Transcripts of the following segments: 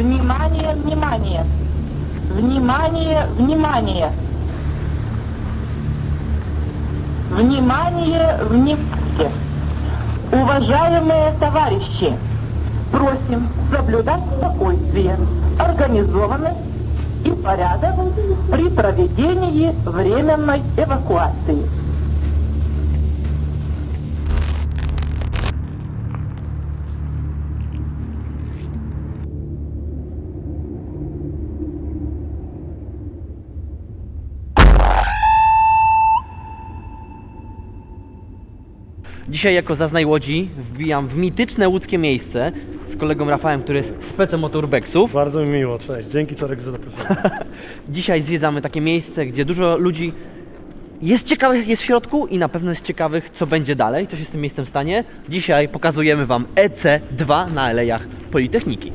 Внимание, внимание! Внимание, внимание! Внимание, внимание! Уважаемые товарищи, просим соблюдать спокойствие, организованность и порядок при проведении временной эвакуации. Dzisiaj jako zaznaj łodzi wbijam w mityczne łódzkie miejsce z kolegą Rafałem, który jest specem od urbexów. Bardzo mi miło, cześć. Dzięki Czarek za zaproszenie. Dzisiaj zwiedzamy takie miejsce, gdzie dużo ludzi jest ciekawych, jest w środku i na pewno jest ciekawych, co będzie dalej, co się z tym miejscem stanie. Dzisiaj pokazujemy Wam EC2 na Alejach Politechniki.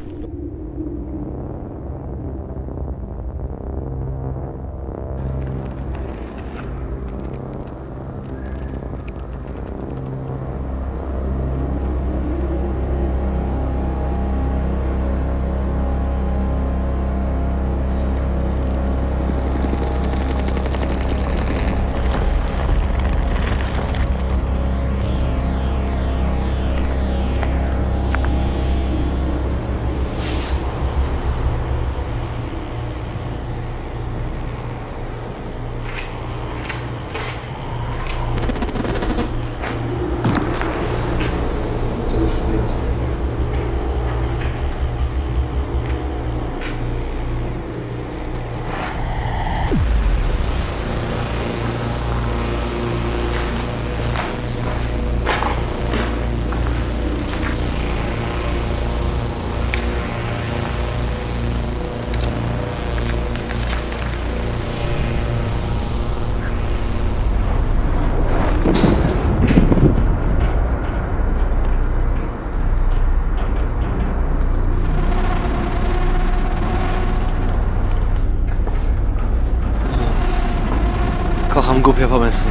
Kocham głupie pomysły.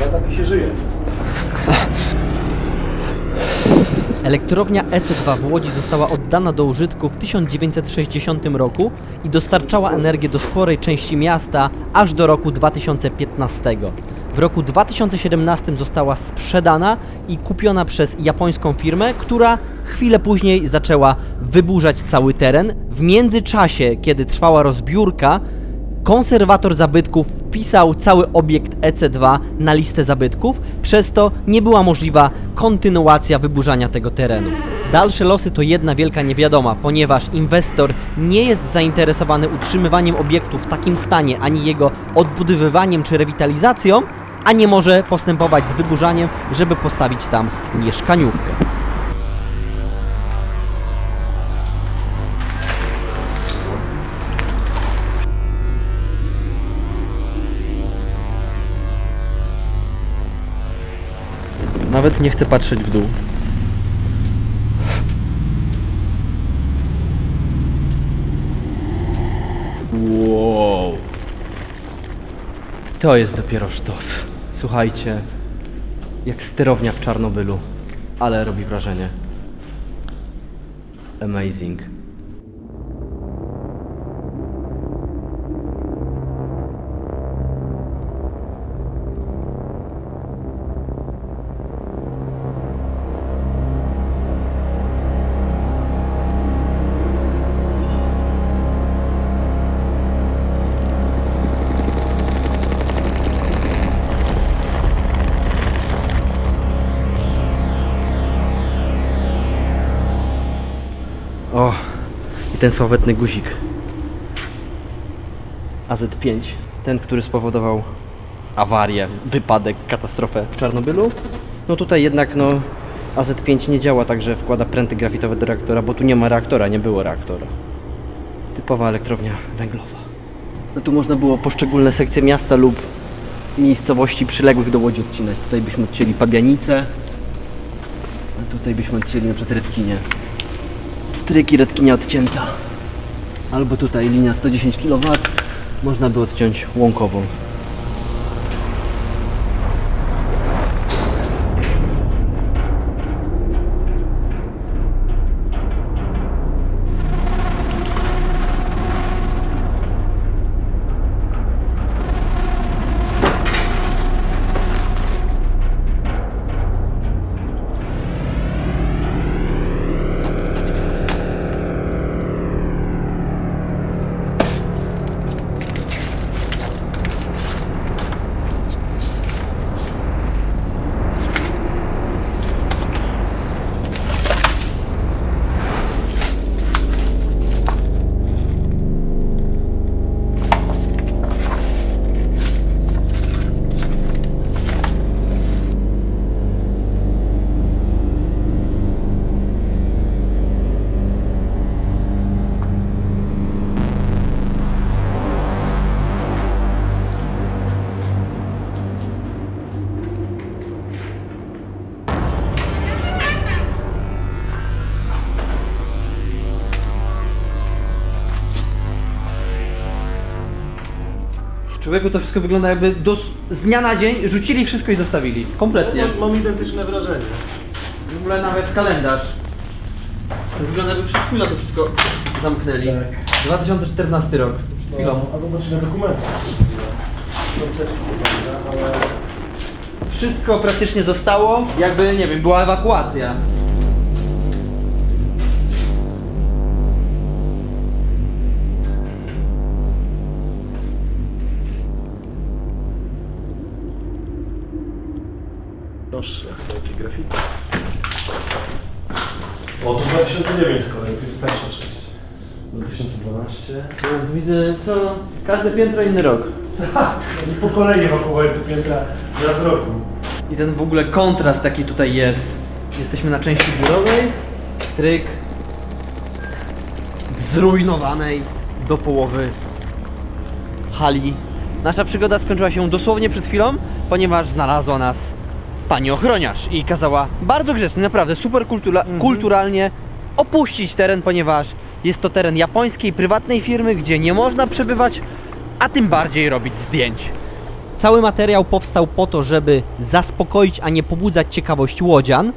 Ja taki się żyje. Elektrownia EC2 w Łodzi została oddana do użytku w 1960 roku i dostarczała energię do sporej części miasta aż do roku 2015. W roku 2017 została sprzedana i kupiona przez japońską firmę, która chwilę później zaczęła wyburzać cały teren. W międzyczasie, kiedy trwała rozbiórka, Konserwator zabytków wpisał cały obiekt EC2 na listę zabytków, przez to nie była możliwa kontynuacja wyburzania tego terenu. Dalsze losy to jedna wielka niewiadoma, ponieważ inwestor nie jest zainteresowany utrzymywaniem obiektu w takim stanie, ani jego odbudowywaniem czy rewitalizacją, a nie może postępować z wyburzaniem, żeby postawić tam mieszkaniówkę. Nawet nie chcę patrzeć w dół. Wow. To jest dopiero sztos. Słuchajcie, jak sterownia w Czarnobylu, ale robi wrażenie. Amazing. O, i ten sławetny guzik. AZ5, ten, który spowodował awarię, wypadek, katastrofę w Czarnobylu. No tutaj jednak no AZ5 nie działa tak, że wkłada pręty grafitowe do reaktora, bo tu nie ma reaktora, nie było reaktora. Typowa elektrownia węglowa. No tu można było poszczególne sekcje miasta lub miejscowości przyległych do Łodzi odcinać. Tutaj byśmy odcięli Pabianice, a tutaj byśmy odcięli na przykład. Stryki Redkinia odcięta. Albo tutaj linia 110 kW. Można by odciąć łąkową. Człowieku to wszystko wygląda jakby dos- z dnia na dzień rzucili wszystko i zostawili. Kompletnie. Mam, mam identyczne wrażenie. W ogóle nawet kalendarz. Wygląda jakby przed chwilą to wszystko zamknęli. Tak. 2014 rok. Przed chwilą. No, a zobacz ile dokumentów. Są też ciekawe, ale... Wszystko praktycznie zostało, jakby, nie wiem, była ewakuacja. Proszę, jaki grafik. O, to 2009 z kolei, to jest starsza część. 2012. No, Widzę, co, każde piętro inny rok. Tak, oni po kolei ewakuowali te piętra raz roku. I ten w ogóle kontrast taki tutaj jest. Jesteśmy na części biurowej, tryk w zrujnowanej do połowy hali. Nasza przygoda skończyła się dosłownie przed chwilą, ponieważ znalazła nas pani ochroniarz i kazała bardzo grzecznie, naprawdę super kultura kulturalnie opuścić teren, ponieważ jest to teren japońskiej prywatnej firmy, gdzie nie można przebywać, a tym bardziej robić zdjęć. Cały materiał powstał po to, żeby zaspokoić, a nie pobudzać ciekawość łodzian.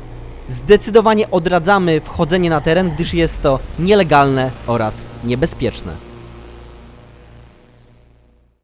Zdecydowanie odradzamy wchodzenie na teren, gdyż jest to nielegalne oraz niebezpieczne.